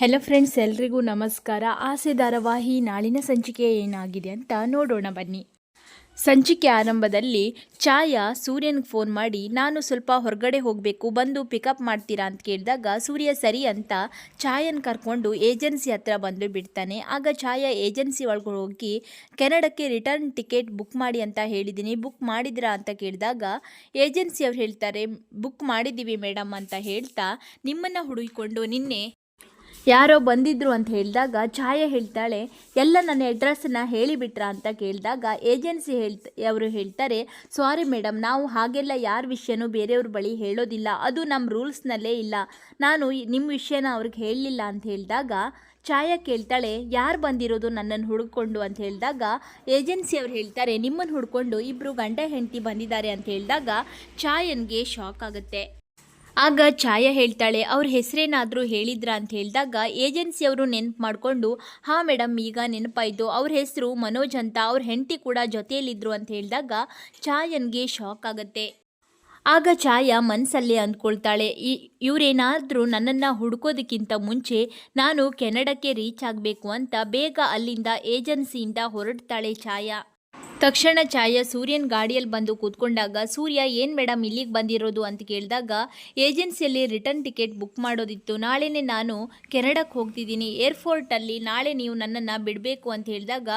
Hello friends ಎಲ್ರಿಗೂ ನಮಸ್ಕಾರ. ಆಸೆ ಧಾರಾವಾಹಿ ನಾಳಿನ ಸಂಚಿಕೆ ಏನಾಗಿದೆ ಅಂತ ನೋಡೋಣ ಬನ್ನಿ. ಸಂಚಿಕೆ ಆರಂಭದಲ್ಲಿ ಛಾಯಾ ಸೂರ್ಯನಿಗೆ ಫೋನ್ ಮಾಡಿ, ನಾನು ಸ್ವಲ್ಪ ಹೊರಗಡೆ ಹೋಗಬೇಕು, ಬಂದು ಪಿಕಪ್ ಮಾಡ್ತೀರಾ? ಅಂತ ಕೇಳಿದಾಗ, ಸೂರ್ಯ ಸರಿ ಅಂತ ಛಾಯನ್ ಕರ್ಕೊಂಡು ಏಜೆನ್ಸಿ ಹತ್ರ ಬಂದು ಬಿಡ್ತಾನೆ. ಆಗ ಛಾಯಾ ಏಜೆನ್ಸಿ ಒಳಗೆ ಹೋಗಿ, ಕೆನಡಕ್ಕೆ ರಿಟರ್ನ್ ಟಿಕೆಟ್ ಬುಕ್ ಮಾಡಿ ಅಂತ ಹೇಳಿದ್ದೀನಿ ಬುಕ್ ಮಾಡಿದ್ರಾ ಅಂತ ಕೇಳಿದಾಗ, ಏಜೆನ್ಸಿಯವ್ರು ಹೇಳ್ತಾರೆ ಬುಕ್ ಮಾಡಿದ್ದೀವಿ ಮೇಡಮ್ ಅಂತ ಹೇಳ್ತಾ ನಿಮ್ಮನ್ನು ಹುಡುಕಿಕೊಂಡು ನಿನ್ನೆ ಯಾರೋ ಬಂದಿದ್ರು ಅಂತ ಹೇಳಿದಾಗ ಛಾಯೆ ಹೇಳ್ತಾಳೆ, ಎಲ್ಲ ನನ್ನ ಅಡ್ರೆಸ್ಸನ್ನು ಹೇಳಿಬಿಟ್ರ ಅಂತ ಕೇಳಿದಾಗ ಏಜೆನ್ಸಿ ಹೇಳ್ತ, ಅವರು ಹೇಳ್ತಾರೆ ಸಾರಿ ಮೇಡಮ್ ನಾವು ಹಾಗೆಲ್ಲ ಯಾರ ವಿಷಯನೂ ಬೇರೆಯವ್ರ ಬಳಿ ಹೇಳೋದಿಲ್ಲ, ಅದು ನಮ್ಮ ರೂಲ್ಸ್ನಲ್ಲೇ ಇಲ್ಲ. ನಾನು ನಿಮ್ಮ ವಿಷಯನ ಅವ್ರಿಗೆ ಹೇಳಲಿಲ್ಲ ಅಂತ ಹೇಳಿದಾಗ ಛಾಯಾ ಕೇಳ್ತಾಳೆ, ಯಾರು ಬಂದಿರೋದು ನನ್ನನ್ನು ಹುಡ್ಕೊಂಡು? ಅಂತ ಹೇಳಿದಾಗ ಏಜೆನ್ಸಿಯವ್ರು ಹೇಳ್ತಾರೆ ನಿಮ್ಮನ್ನು ಹುಡ್ಕೊಂಡು ಇಬ್ಬರು ಗಂಡ ಹೆಂಡತಿ ಬಂದಿದ್ದಾರೆ ಅಂತ ಹೇಳಿದಾಗ ಛಾಯನ್ಗೆ ಶಾಕ್ ಆಗುತ್ತೆ. ಆಗ ಛಾಯಾ ಹೇಳ್ತಾಳೆ, ಅವ್ರ ಹೆಸರೇನಾದರೂ ಹೇಳಿದ್ರಾ? ಅಂತ ಹೇಳಿದಾಗ ಏಜೆನ್ಸಿಯವರು ನೆನಪು ಮಾಡಿಕೊಂಡು, ಹಾಂ ಮೇಡಮ್ ಈಗ ನೆನಪಾಯಿತು. ಅವ್ರ ಹೆಸರು ಮನೋಜ್ ಅಂತ, ಅವ್ರ ಹೆಂಡತಿ ಕೂಡ ಜೊತೆಯಲ್ಲಿದ್ದರು ಅಂತ ಹೇಳಿದಾಗ ಛಾಯನ್ಗೆ ಶಾಕ್ ಆಗುತ್ತೆ. ಆಗ ಛಾಯಾ ಮನಸ್ಸಲ್ಲೇ ಅಂದ್ಕೊಳ್ತಾಳೆ, ಈ, ಇವರೇನಾದರೂ ನನ್ನನ್ನು ಹುಡ್ಕೋದಕ್ಕಿಂತ ಮುಂಚೆ ನಾನು ಕೆನಡಕ್ಕೆ ರೀಚ್ ಆಗಬೇಕು ಅಂತ ಬೇಗ ಅಲ್ಲಿಂದ ಏಜೆನ್ಸಿಯಿಂದ ಹೊರಡ್ತಾಳೆ ಛಾಯಾ. ತಕ್ಷಣ ಛಾಯಾ ಸೂರ್ಯನ್ ಗಾಡಿಯಲ್ಲಿ ಬಂದು ಕೂತ್ಕೊಂಡಾಗ, ಸೂರ್ಯ, ಏನು ಮೇಡಮ್ ಇಲ್ಲಿಗೆ ಬಂದಿರೋದು? ಅಂತ ಕೇಳಿದಾಗ, ಏಜೆನ್ಸಿಯಲ್ಲಿ ರಿಟರ್ನ್ ಟಿಕೆಟ್ ಬುಕ್ ಮಾಡೋದಿತ್ತು. ನಾಳೆನೇ ನಾನು ಕೆನಡಕ್ಕೆ ಹೋಗ್ತಿದ್ದೀನಿ. ಏರ್ಪೋರ್ಟಲ್ಲಿ ನಾಳೆ ನೀವು ನನ್ನನ್ನು ಬಿಡಬೇಕು ಅಂತ ಹೇಳಿದಾಗ,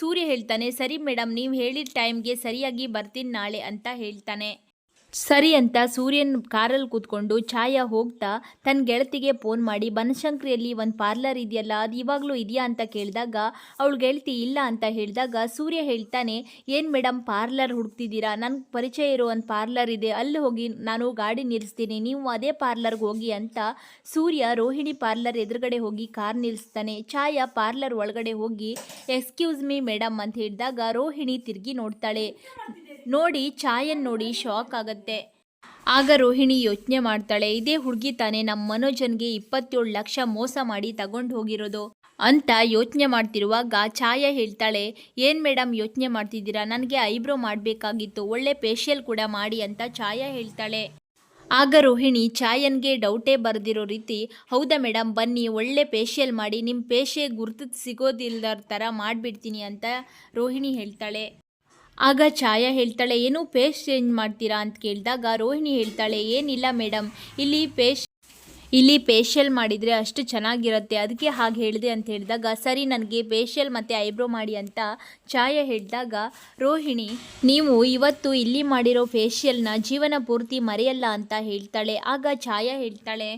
ಸೂರ್ಯ ಹೇಳ್ತಾನೆ, ಸರಿ ಮೇಡಮ್ ನೀವು ಹೇಳಿದ ಟೈಮ್ಗೆ ಸರಿಯಾಗಿ ಬರ್ತೀನಿ ನಾಳೆ ಅಂತ ಹೇಳ್ತಾನೆ. ಸರಿ ಅಂತ ಸೂರ್ಯನ್ ಕಾರಲ್ಲಿ ಕೂತ್ಕೊಂಡು ಛಾಯಾ ಹೋಗ್ತಾ ತನ್ನ ಗೆಳತಿಗೆ ಫೋನ್ ಮಾಡಿ, ಬನಶಂಕರಿಯಲ್ಲಿ ಒಂದು ಪಾರ್ಲರ್ ಇದೆಯಲ್ಲ, ಅದು ಇವಾಗಲೂ ಇದೆಯಾ? ಅಂತ ಕೇಳಿದಾಗ, ಅವಳು ಗೆಳತಿ ಇಲ್ಲ ಅಂತ ಹೇಳಿದಾಗ ಸೂರ್ಯ ಹೇಳ್ತಾನೆ, ಏನು ಮೇಡಮ್ ಪಾರ್ಲರ್ ಹುಡುಕ್ತಿದ್ದೀರಾ? ನನಗೆ ಪರಿಚಯ ಇರೋ ಒಂದು ಪಾರ್ಲರ್ ಇದೆ, ಅಲ್ಲಿ ಹೋಗಿ ನಾನು ಗಾಡಿ ನಿಲ್ಲಿಸ್ತೀನಿ ನೀವು ಅದೇ ಪಾರ್ಲರ್ಗೆ ಹೋಗಿ ಅಂತ ಸೂರ್ಯ ರೋಹಿಣಿ ಪಾರ್ಲರ್ ಎದುರುಗಡೆ ಹೋಗಿ ಕಾರ್ ನಿಲ್ಲಿಸ್ತಾನೆ ಛಾಯಾ ಪಾರ್ಲರ್ ಒಳಗಡೆ ಹೋಗಿ, ಎಕ್ಸ್ಕ್ಯೂಸ್ ಮೀ ಮೇಡಮ್ ಅಂತ ಹೇಳಿದಾಗ ರೋಹಿಣಿ ತಿರುಗಿ ನೋಡ್ತಾಳೆ. ನೋಡಿ ಛಾಯನ್ ನೋಡಿ ಶಾಕ್ ಆಗತ್ತೆ. ಆಗ ರೋಹಿಣಿ ಯೋಚನೆ ಮಾಡ್ತಾಳೆ, ಇದೇ ಹುಡುಗಿ ತಾನೇ ನಮ್ಮ ಮನೋಜನ್ಗೆ ಇಪ್ಪತ್ತೇಳು ಲಕ್ಷ ಮೋಸ ಮಾಡಿ ತಗೊಂಡು ಹೋಗಿರೋದು ಅಂತ ಯೋಚನೆ ಮಾಡ್ತಿರುವಾಗ ಛಾಯಾ ಹೇಳ್ತಾಳೆ, ಏನು ಮೇಡಮ್ ಯೋಚನೆ ಮಾಡ್ತಿದ್ದೀರಾ? ನನಗೆ ಐಬ್ರೋ ಮಾಡಬೇಕಾಗಿತ್ತು, ಒಳ್ಳೆ ಫೇಶಿಯಲ್ ಕೂಡ ಮಾಡಿ ಅಂತ ಛಾಯಾ ಹೇಳ್ತಾಳೆ. ಆಗ ರೋಹಿಣಿ ಛಾಯನ್ಗೆ ಡೌಟೇ ಬರೆದಿರೋ ರೀತಿ, ಹೌದಾ ಮೇಡಮ್ ಬನ್ನಿ, ಒಳ್ಳೆ ಫೇಶಿಯಲ್ ಮಾಡಿ ನಿಮ್ಮ ಪೇಶೆ ಗುರ್ತು ಸಿಗೋದಿಲ್ಲದ ಥರ ಮಾಡಿಬಿಡ್ತೀನಿ ಅಂತ ರೋಹಿಣಿ ಹೇಳ್ತಾಳೆ. ಆಗ ಛಾಯಾ ಹೇಳ್ತಾಳೆ, ಏನು ಪೇಸ್ಟ್ ಚೇಂಜ್ ಮಾಡ್ತೀರಾ? ಅಂತ ಕೇಳಿದಾಗ, ರೋಹಿಣಿ ಹೇಳ್ತಾಳೆ, ಏನಿಲ್ಲ ಮೇಡಮ್ ಇಲ್ಲಿ ಪೇಸ್ಟ್, ಇಲ್ಲಿ ಫೇಶಿಯಲ್ ಮಾಡಿದರೆ ಅಷ್ಟು ಚೆನ್ನಾಗಿರುತ್ತೆ ಅದಕ್ಕೆ ಹಾಗೆ ಹೇಳಿದೆ ಅಂತ ಹೇಳಿದಾಗ, ಸರಿ, ನನಗೆ ಫೇಶಿಯಲ್ ಮತ್ತು ಐಬ್ರೋ ಮಾಡಿ ಅಂತ ಛಾಯಾ ಹೇಳಿದಾಗ, ರೋಹಿಣಿ, ನೀವು ಇವತ್ತು ಇಲ್ಲಿ ಮಾಡಿರೋ ಫೇಶಿಯಲ್ನ ಜೀವನ ಪೂರ್ತಿ ಮರೆಯಲ್ಲ ಅಂತ ಹೇಳ್ತಾಳೆ. ಆಗ ಛಾಯಾ ಹೇಳ್ತಾಳೆ,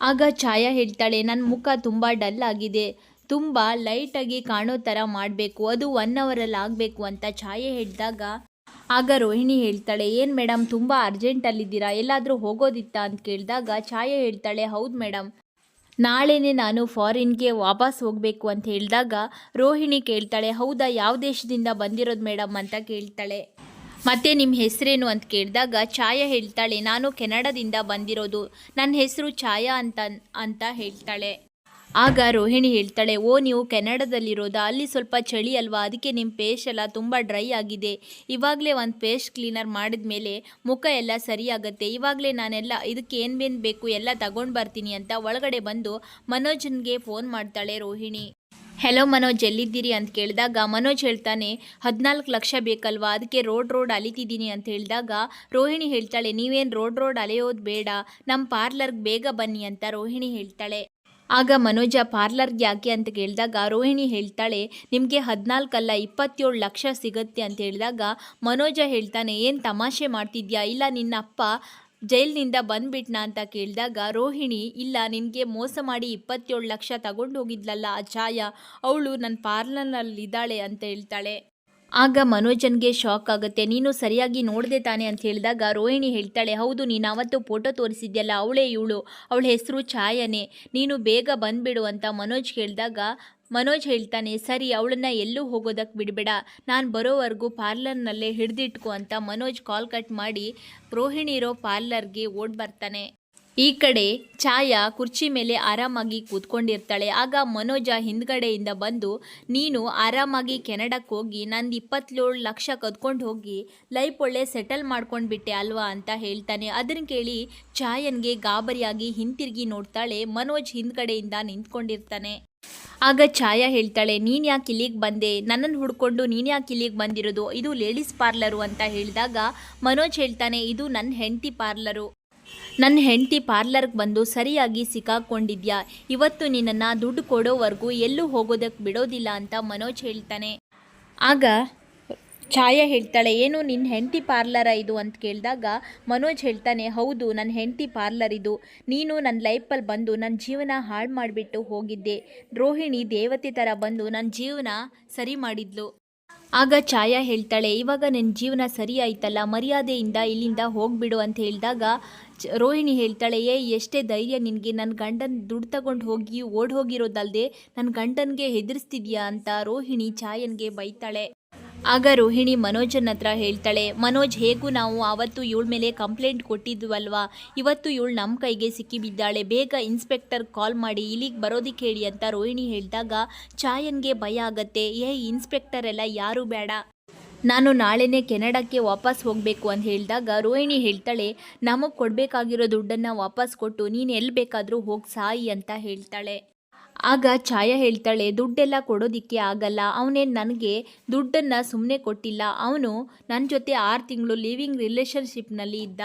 ಆಗ ಛಾಯಾ ಹೇಳ್ತಾಳೆ ನನ್ನ ಮುಖ ತುಂಬ ಡಲ್ ಆಗಿದೆ ತುಂಬ ಲೈಟಾಗಿ ಕಾಣೋ ಥರ ಮಾಡಬೇಕು, ಅದು ಒನ್ ಅವರಲ್ಲಿ ಆಗಬೇಕು ಅಂತ ಛಾಯೆ ಹೇಳಿದಾಗ ಆಗ ರೋಹಿಣಿ ಹೇಳ್ತಾಳೆ, ಏನು ಮೇಡಮ್ ತುಂಬ ಅರ್ಜೆಂಟಲ್ಲಿದ್ದೀರಾ ಎಲ್ಲಾದರೂ ಹೋಗೋದಿತ್ತಾ? ಅಂತ ಕೇಳಿದಾಗ ಛಾಯೆ ಹೇಳ್ತಾಳೆ, ಹೌದು ಮೇಡಮ್ ನಾಳೆನೇ ನಾನು ಫಾರಿನ್ಗೆ ವಾಪಸ್ ಹೋಗಬೇಕು ಅಂತ ಹೇಳಿದಾಗ ರೋಹಿಣಿ ಕೇಳ್ತಾಳೆ, ಹೌದಾ, ಯಾವ ದೇಶದಿಂದ ಬಂದಿರೋದು ಮೇಡಮ್ ಅಂತ ಕೇಳ್ತಾಳೆ. ಮತ್ತೆ ನಿಮ್ಮ ಹೆಸರೇನು ಅಂತ ಕೇಳಿದಾಗ ಛಾಯಾ ಹೇಳ್ತಾಳೆ, ನಾನು ಕೆನಡಾದಿಂದ ಬಂದಿರೋದು. ನನ್ನ ಹೆಸರು ಛಾಯಾ ಅಂತ ಅಂತ ಹೇಳ್ತಾಳೆ. ಆಗ ರೋಹಿಣಿ ಹೇಳ್ತಾಳೆ, ಓ, ನೀವು ಕೆನಡಾದಲ್ಲಿರೋದಾ, ಅಲ್ಲಿ ಸ್ವಲ್ಪ ಚಳಿ ಅಲ್ವಾ? ಅದಕ್ಕೆ ನಿಮ್ಮ ಪೇಸ್ಟ್ ಎಲ್ಲ ತುಂಬ ಡ್ರೈ ಆಗಿದೆ. ಇವಾಗಲೇ ಒಂದು ಪೇಸ್ಟ್ ಕ್ಲೀನರ್ ಮಾಡಿದ ಮೇಲೆ ಮುಖ ಎಲ್ಲ ಸರಿಯಾಗತ್ತೆ. ಇವಾಗಲೇ ನಾನೆಲ್ಲ ಇದಕ್ಕೆ ಏನೇನು ಬೇಕು ಎಲ್ಲ ತಗೊಂಡು ಬರ್ತೀನಿ ಅಂತ ಒಳಗಡೆ ಬಂದು ಮನೋಜನ್ಗೆ ಫೋನ್ ಮಾಡ್ತಾಳೆ ರೋಹಿಣಿ. ಹೆಲೋ ಮನೋಜ್, ಎಲ್ಲಿದ್ದೀರಿ? ಅಂತ ಕೇಳಿದಾಗ ಮನೋಜ್ ಹೇಳ್ತಾನೆ, ಹದಿನಾಲ್ಕು ಲಕ್ಷ ಬೇಕಲ್ವಾ? ಅದಕ್ಕೆ ರೋಡ್ ರೋಡ್ ಅಲಿತಿದ್ದೀನಿ ಅಂತ ಹೇಳಿದಾಗ ರೋಹಿಣಿ ಹೇಳ್ತಾಳೆ, ನೀವೇನು ರೋಡ್ ರೋಡ್ ಅಲೆಯೋದು ಬೇಡ. ನಮ್ಮ ಪಾರ್ಲರ್ಗೆ ಬೇಗ ಬನ್ನಿ ಅಂತ ರೋಹಿಣಿ ಹೇಳ್ತಾಳೆ. ಆಗ ಮನೋಜ ಪಾರ್ಲರ್ಗೆ ಯಾಕೆ ಅಂತ ಕೇಳಿದಾಗ, ರೋಹಿಣಿ ಹೇಳ್ತಾಳೆ, ನಿಮಗೆ ಹದಿನಾಲ್ಕಲ್ಲ ಇಪ್ಪತ್ತೇಳು ಲಕ್ಷ ಸಿಗುತ್ತೆ ಅಂತ ಹೇಳಿದಾಗ ಮನೋಜ ಹೇಳ್ತಾನೆ, ಏನು ತಮಾಷೆ ಮಾಡ್ತಿದ್ಯಾ? ಇಲ್ಲ, ನಿನ್ನ ಅಪ್ಪ ಜೈಲಿನಿಂದ ಬಂದ್ಬಿಟ್ನ ಅಂತ ಕೇಳಿದಾಗ, ರೋಹಿಣಿ, ಇಲ್ಲ, ನಿನಗೆ ಮೋಸ ಮಾಡಿ ಇಪ್ಪತ್ತೇಳು ಲಕ್ಷ ತಗೊಂಡು ಹೋಗಿದ್ಲಲ್ಲ ಆ ಛಾಯಾ ಅವಳು ನನ್ನ ಪಾರ್ಲರ್ನಲ್ಲಿದ್ದಾಳೆ ಅಂತ ಹೇಳ್ತಾಳೆ. ಆಗ ಮನೋಜನ್ಗೆ ಶಾಕ್ ಆಗುತ್ತೆ. ನೀನು ಸರಿಯಾಗಿ ನೋಡಿದೆ ತಾನೆ ಅಂತ ಹೇಳಿದಾಗ ರೋಹಿಣಿ ಹೇಳ್ತಾಳೆ, ಹೌದು, ನೀನು ಅವತ್ತು ಫೋಟೋ ತೋರಿಸಿದ್ಯಲ್ಲ, ಅವಳೇ ಇವಳು, ಅವಳ ಹೆಸರು ಛಾಯನೆ, ನೀನು ಬೇಗ ಬಂದ್ಬಿಡು ಅಂತ ಮನೋಜ್ ಹೇಳಿದಾಗ ಮನೋಜ್ ಹೇಳ್ತಾನೆ, ಸರಿ, ಅವಳನ್ನ ಎಲ್ಲೂ ಹೋಗೋದಕ್ಕೆ ಬಿಡಬೇಡ, ನಾನು ಬರೋವರೆಗೂ ಪಾರ್ಲರ್ನಲ್ಲೇ ಹಿಡಿದಿಟ್ಕೊ ಅಂತ ಮನೋಜ್ ಕಾಲ್ ಕಟ್ ಮಾಡಿ ರೋಹಿಣಿ ಇರೋ ಪಾರ್ಲರ್ಗೆ ಓಡ್ ಬರ್ತಾನೆ. ಈ ಕಡೆ ಛಾಯಾ ಕುರ್ಚಿ ಮೇಲೆ ಆರಾಮಾಗಿ ಕೂತ್ಕೊಂಡಿರ್ತಾಳೆ. ಆಗ ಮನೋಜ ಹಿಂದ್ಗಡೆಯಿಂದ ಬಂದು, ನೀನು ಆರಾಮಾಗಿ ಕೆನಡಕ್ಕೆ ಹೋಗಿ, ನಂದು ಇಪ್ಪತ್ತೇಳು ಲಕ್ಷ ಕದ್ಕೊಂಡು ಹೋಗಿ ಲೈಫ್ ಒಳ್ಳೆ ಸೆಟಲ್ ಮಾಡ್ಕೊಂಡ್ಬಿಟ್ಟೆ ಅಲ್ವಾ? ಅಂತ ಹೇಳ್ತಾನೆ. ಅದನ್ನು ಕೇಳಿ ಛಾಯನ್ಗೆ ಗಾಬರಿಯಾಗಿ ಹಿಂತಿರುಗಿ ನೋಡ್ತಾಳೆ ಮನೋಜ್ ಹಿಂದ್ಗಡೆಯಿಂದ ನಿಂತ್ಕೊಂಡಿರ್ತಾನೆ. ಆಗ ಛಾಯಾ ಹೇಳ್ತಾಳೆ, ನೀನು ಯಾಕೆ ಇಲ್ಲಿಗೆ ಬಂದೆ? ನನ್ನನ್ನು ಹುಡ್ಕೊಂಡು ನೀನು ಯಾಕೆ ಇಲ್ಲಿಗೆ ಬಂದಿರೋದು? ಇದು ಲೇಡೀಸ್ ಪಾರ್ಲರು ಅಂತ ಹೇಳಿದಾಗ ಮನೋಜ್ ಹೇಳ್ತಾನೆ, ಇದು ನನ್ನ ಹೆಂಡತಿ ಪಾರ್ಲರು. ನನ್ನ ಹೆಂಡತಿ ಪಾರ್ಲರ್ಗೆ ಬಂದು ಸರಿಯಾಗಿ ಸಿಕ್ಕಾಕೊಂಡಿದ್ಯಾ? ಇವತ್ತು ನಿನ್ನನ್ನು ದುಡ್ಡು ಕೊಡೋವರೆಗೂ ಎಲ್ಲೂ ಹೋಗೋದಕ್ಕೆ ಬಿಡೋದಿಲ್ಲ ಅಂತ ಮನೋಜ್ ಹೇಳ್ತಾನೆ. ಆಗ ಛಾಯಾ ಹೇಳ್ತಾಳೆ, ಏನು ನಿನ್ನ ಹೆಂಡತಿ ಪಾರ್ಲರ ಇದು? ಅಂತ ಕೇಳಿದಾಗ ಮನೋಜ್ ಹೇಳ್ತಾನೆ, ಹೌದು ನನ್ನ ಹೆಂಡತಿ ಪಾರ್ಲರ್ ಇದು. ನೀನು ನನ್ನ ಲೈಫಲ್ಲಿ ಬಂದು ನನ್ನ ಜೀವನ ಹಾಳು ಮಾಡಿಬಿಟ್ಟು ಹೋಗಿದ್ದೆ. ರೋಹಿಣಿ ದೇವತೆ ಥರ ಬಂದು ನನ್ನ ಜೀವನ ಸರಿ ಮಾಡಿದ್ಲು. ಆಗ ಛಾಯಾ ಹೇಳ್ತಾಳೆ, ಇವಾಗ ನಿನ್ನ ಜೀವನ ಸರಿ ಆಯ್ತಲ್ಲ, ಮರ್ಯಾದೆಯಿಂದ ಇಲ್ಲಿಂದ ಹೋಗ್ಬಿಡು ಅಂತ ಹೇಳಿದಾಗ ರೋಹಿಣಿ ಹೇಳ್ತಾಳೆ ಏ ಎಷ್ಟೇ ಧೈರ್ಯ ನಿನಗೆ ನನ್ನ ಗಂಡನ ದುಡ್ಡು ತಗೊಂಡು ಹೋಗಿ, ಓಡ್ ಹೋಗಿರೋದಲ್ಲದೆ ನನ್ನ ಗಂಡನಿಗೆ ಹೆದರಿಸ್ತಿದ್ಯಾ ಅಂತ ರೋಹಿಣಿ ಚಾಯನ್ಗೆ ಬೈತಾಳೆ. ಆಗ ರೋಹಿಣಿ ಮನೋಜನ ಹತ್ರ ಹೇಳ್ತಾಳೆ, ಮನೋಜ್, ಹೇಗೂ ನಾವು ಆವತ್ತು ಇವಳ ಮೇಲೆ ಕಂಪ್ಲೇಂಟ್ ಕೊಟ್ಟಿದ್ವಲ್ವಾ? ಇವತ್ತು ಇವಳು ನಮ್ಮ ಕೈಗೆ ಸಿಕ್ಕಿಬಿದ್ದಾಳೆ, ಬೇಗ ಇನ್ಸ್ಪೆಕ್ಟರ್ ಕಾಲ್ ಮಾಡಿ ಇಲ್ಲಿಗೆ ಬರೋದಿಕ್ಕೆ ಹೇಳಿ ಅಂತ ರೋಹಿಣಿ ಹೇಳಿದಾಗ ಚಾಯನ್ಗೆ ಭಯ ಆಗತ್ತೆ. ಏ ಇನ್ಸ್ಪೆಕ್ಟರ್ ಎಲ್ಲ ಯಾರೂ ಬೇಡ. ನಾನು ನಾಳೆನೇ ಕೆನಡಾಕ್ಕೆ ವಾಪಸ್ ಹೋಗಬೇಕು ಅಂತ ಹೇಳಿದಾಗ ರೋಹಿಣಿ ಹೇಳ್ತಾಳೆ, ನಮಗೆ ಕೊಡಬೇಕಾಗಿರೋ ದುಡ್ಡನ್ನು ವಾಪಸ್ ಕೊಟ್ಟು ನೀನು ಎಲ್ಲಿ ಬೇಕಾದರೂ ಹೋಗಿ ಸಾಯಿ ಅಂತ ಹೇಳ್ತಾಳೆ. ಆಗ ಛಾಯಾ ಹೇಳ್ತಾಳೆ, ದುಡ್ಡೆಲ್ಲ ಕೊಡೋದಿಕ್ಕೆ ಆಗಲ್ಲ. ಅವನೇನು ನನಗೆ ದುಡ್ಡನ್ನು ಸುಮ್ಮನೆ ಕೊಟ್ಟಿಲ್ಲ. ಅವನು ನನ್ನ ಜೊತೆ ಆರು ತಿಂಗಳು ಲಿವಿಂಗ್ ರಿಲೇಷನ್ಶಿಪ್ನಲ್ಲಿ ಇದ್ದ.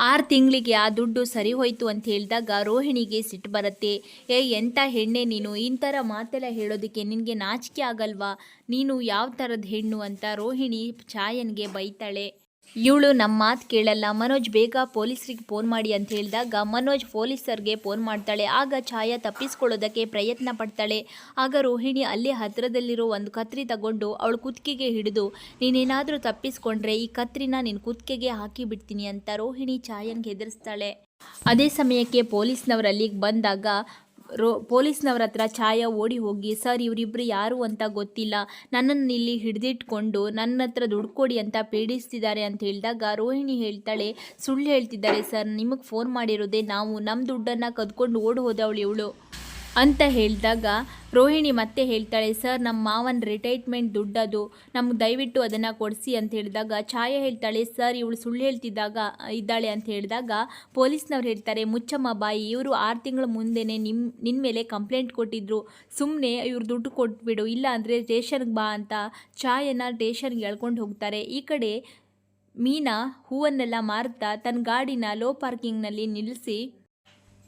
ಆರು ತಿಂಗಳಿಗೆ ಆ ದುಡ್ಡು ಸರಿ ಹೋಯ್ತು ಅಂತ ಹೇಳಿದಾಗ ರೋಹಿಣಿಗೆ ಸಿಟ್ಟು ಬರುತ್ತೆ. ಏ ಎಂಥ ಹೆಣ್ಣೆ ನೀನು? ಇಂಥರ ಮಾತೆಲ್ಲ ಹೇಳೋದಕ್ಕೆ ನಿನಗೆ ನಾಚಿಕೆ ಆಗಲ್ವಾ? ನೀನು ಯಾವ ಥರದ ಹೆಣ್ಣು ಅಂತ ರೋಹಿಣಿ ಛಾಯನ್ಗೆ ಬೈತಾಳೆ. ಇವಳು ನಮ್ಮ ಮಾತು ಕೇಳಲ್ಲ. ಮನೋಜ್ ಬೇಗ ಪೊಲೀಸರಿಗೆ ಫೋನ್ ಮಾಡಿ ಅಂತ ಹೇಳಿದಾಗ ಮನೋಜ್ ಪೊಲೀಸರಿಗೆ ಫೋನ್ ಮಾಡ್ತಾಳೆ. ಆಗ ಛಾಯಾ ತಪ್ಪಿಸ್ಕೊಳ್ಳೋದಕ್ಕೆ ಪ್ರಯತ್ನ ಪಡ್ತಾಳೆ. ಆಗ ರೋಹಿಣಿ ಅಲ್ಲೇ ಹತ್ತಿರದಲ್ಲಿರೋ ಒಂದು ಕತ್ರಿ ತಗೊಂಡು ಅವಳು ಕುತ್ತಿಗೆಗೆ ಹಿಡಿದು, ನೀನೇನಾದರೂ ತಪ್ಪಿಸ್ಕೊಂಡ್ರೆ ಈ ಕತ್ರಿನ ನಿನ್ನ ಕುತ್ತಿಗೆಗೆ ಹಾಕಿ ಬಿಡ್ತೀನಿ ಅಂತ ರೋಹಿಣಿ ಛಾಯನ್ಗೆ ಹೆದರಿಸ್ತಾಳೆ. ಅದೇ ಸಮಯಕ್ಕೆ ಪೊಲೀಸ್ನವರು ಅಲ್ಲಿಗೆ ಬಂದಾಗ ರೋ, ಪೊಲೀಸ್ನವ್ರ ಹತ್ರ ಛಾಯಾ ಓಡಿ ಹೋಗಿ, ಸರ್ ಇವರಿಬ್ಬರು ಯಾರು ಅಂತ ಗೊತ್ತಿಲ್ಲ. ನನ್ನನ್ನು ಇಲ್ಲಿ ಹಿಡಿದಿಟ್ಕೊಂಡು ನನ್ನ ಹತ್ರ ದುಡ್ಡು ಕೊಡಿ ಅಂತ ಪೀಡಿಸ್ತಿದ್ದಾರೆ ಅಂತ ಹೇಳಿದಾಗ ರೋಹಿಣಿ ಹೇಳ್ತಾಳೆ, ಸುಳ್ಳು ಹೇಳ್ತಿದ್ದಾರೆ ಸರ್. ನಿಮಗೆ ಫೋನ್ ಮಾಡಿರೋದೇ ನಾವು. ನಮ್ಮ ದುಡ್ಡನ್ನು ಕದ್ಕೊಂಡು ಓಡಿ ಹೋದವಳು ಇವಳು. ಅಂತ ಹೇಳಿದಾಗ ರೋಹಿಣಿ ಮತ್ತೆ ಹೇಳ್ತಾಳೆ, ಸರ್ ನಮ್ಮ ಮಾವನ ರಿಟೈರ್ಮೆಂಟ್ ದುಡ್ಡದು ನಮ್ಗೆ ದಯವಿಟ್ಟು ಅದನ್ನು ಕೊಡಿಸಿ ಅಂತ ಹೇಳಿದಾಗ ಛಾಯಾ ಹೇಳ್ತಾಳೆ, ಸರ್, ಇವಳು ಸುಳ್ಳು ಹೇಳ್ತಿದ್ದಾಗ, ಇದ್ದಾಳೆ ಅಂತ ಹೇಳಿದಾಗ ಪೊಲೀಸ್ನವ್ರು ಹೇಳ್ತಾರೆ, ಮುಚ್ಚಮ್ಮ ಬಾಯಿ, ಇವರು ಆರು ತಿಂಗಳ ಮುಂದೆನೇ ನಿಮ್ಮ ನಿನ್ನ ಮೇಲೆ ಕಂಪ್ಲೇಂಟ್ ಕೊಟ್ಟಿದ್ರು ಸುಮ್ಮನೆ ಇವ್ರು ದುಡ್ಡು ಕೊಟ್ಬಿಡು, ಇಲ್ಲ ಅಂದರೆ ಸ್ಟೇಷನ್ಗೆ ಬಾ ಅಂತ ಛಾಯನ ಸ್ಟೇಷನ್ಗೆ ಎಳ್ಕೊಂಡು ಹೋಗ್ತಾರೆ. ಈ ಕಡೆ ಮೀನಾ ಹೂವನ್ನೆಲ್ಲ ಮಾರುತ್ತಾ ತನ್ನ ಗಾಡಿನ ಲೋ ಪಾರ್ಕಿಂಗ್ನಲ್ಲಿ ನಿಲ್ಲಿಸಿ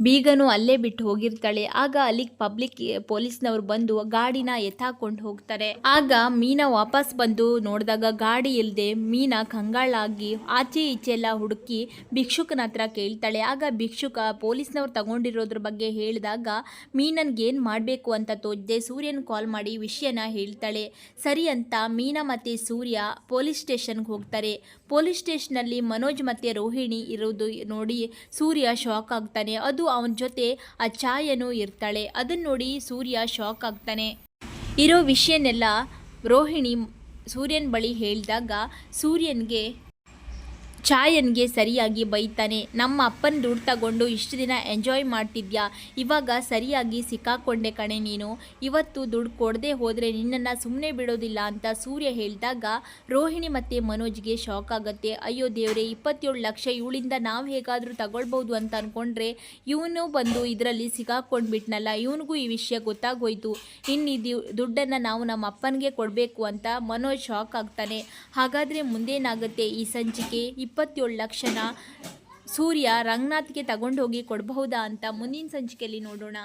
ಬೀಗನು ಅಲ್ಲೇ ಬಿಟ್ಟು ಹೋಗಿರ್ತಾಳೆ. ಆಗ ಅಲ್ಲಿಗೆ ಪಬ್ಲಿಕ್ ಪೊಲೀಸ್ನವ್ರು ಬಂದು ಗಾಡಿನ ಎತ್ತಾಕೊಂಡು ಹೋಗ್ತಾರೆ. ಆಗ ಮೀನಾ ವಾಪಸ್ ಬಂದು ನೋಡಿದಾಗ ಗಾಡಿ ಇಲ್ಲದೆ ಮೀನಾ ಕಂಗಾಳಾಗಿ ಆಚೆ ಈಚೆ ಎಲ್ಲ ಹುಡುಕಿ ಭಿಕ್ಷುಕನ ಹತ್ರ ಕೇಳ್ತಾಳೆ. ಆಗ ಭಿಕ್ಷುಕ ಪೊಲೀಸ್ನವ್ರು ತಗೊಂಡಿರೋದ್ರ ಬಗ್ಗೆ ಹೇಳಿದಾಗ ಮೀನನ್ಗೆ ಏನು ಮಾಡಬೇಕು ಅಂತ ತೋಜ್ದೆ ಸೂರ್ಯನ ಕಾಲ್ ಮಾಡಿ ವಿಷಯನ ಹೇಳ್ತಾಳೆ. ಸರಿ ಅಂತ ಮೀನಾ ಮತ್ತು ಸೂರ್ಯ ಪೊಲೀಸ್ ಸ್ಟೇಷನ್ಗೆ ಹೋಗ್ತಾರೆ. ಪೊಲೀಸ್ ಸ್ಟೇಷನಲ್ಲಿ ಮನೋಜ್ ಮತ್ತು ರೋಹಿಣಿ ಇರೋದು ನೋಡಿ ಸೂರ್ಯ ಶಾಕ್ ಆಗ್ತಾನೆ. ಅದು ಅವನ ಜೊತೆ ಆ ಛಾಯನೂ ಇರ್ತಾಳೆ. ಅದನ್ನು ನೋಡಿ ಸೂರ್ಯ ಶಾಕ್ ಆಗ್ತಾನೆ. ಇರೋ ವಿಷಯನೆಲ್ಲ ರೋಹಿಣಿ ಸೂರ್ಯನ ಬಳಿ ಹೇಳಿದಾಗ ಸೂರ್ಯನ್ಗೆ ಛಾಯನ್ಗೆ ಸರಿಯಾಗಿ ಬೈತಾನೆ. ನಮ್ಮ ಅಪ್ಪನ ದುಡ್ಡು ತಗೊಂಡು ಇಷ್ಟು ದಿನ ಎಂಜಾಯ್ ಮಾಡ್ತಿದ್ಯಾ? ಇವಾಗ ಸರಿಯಾಗಿ ಸಿಕ್ಕಾಕೊಂಡೆ ಕಣೆ ನೀನು. ಇವತ್ತು ದುಡ್ಡು ಕೊಡದೆ ಹೋದರೆ ನಿನ್ನನ್ನು ಸುಮ್ಮನೆ ಬಿಡೋದಿಲ್ಲ ಅಂತ ಸೂರ್ಯ ಹೇಳಿದಾಗ ರೋಹಿಣಿ ಮತ್ತು ಮನೋಜ್ಗೆ ಶಾಕ್ ಆಗುತ್ತೆ. ಅಯ್ಯೋ ದೇವ್ರೆ, ಇಪ್ಪತ್ತೇಳು ಲಕ್ಷ ಇವಳಿಂದ ನಾವು ಹೇಗಾದರೂ ತಗೊಳ್ಬೋದು ಅಂತ ಅಂದ್ಕೊಂಡ್ರೆ ಇವನು ಬಂದು ಇದರಲ್ಲಿ ಸಿಕ್ಕಾಕೊಂಡ್ಬಿಟ್ನಲ್ಲ, ಇವನಿಗೂ ಈ ವಿಷಯ ಗೊತ್ತಾಗೋಯ್ತು. ಇನ್ನು ಇದು ದುಡ್ಡನ್ನು ನಾವು ನಮ್ಮ ಅಪ್ಪನಿಗೆ ಕೊಡಬೇಕು ಅಂತ ಮನೋಜ್ ಶಾಕ್ ಆಗ್ತಾನೆ. ಹಾಗಾದರೆ ಮುಂದೇನಾಗುತ್ತೆ ಈ ಸಂಚಿಕೆ? ಇಪ್ಪತ್ತೇಳು ಲಕ್ಷನ ಸೂರ್ಯ ರಂಗನಾಥ್ಗೆ ತಗೊಂಡೋಗಿ ಕೊಡಬಹುದಾ ಅಂತ ಮುಂದಿನ ಸಂಚಿಕೆಯಲ್ಲಿ ನೋಡೋಣ.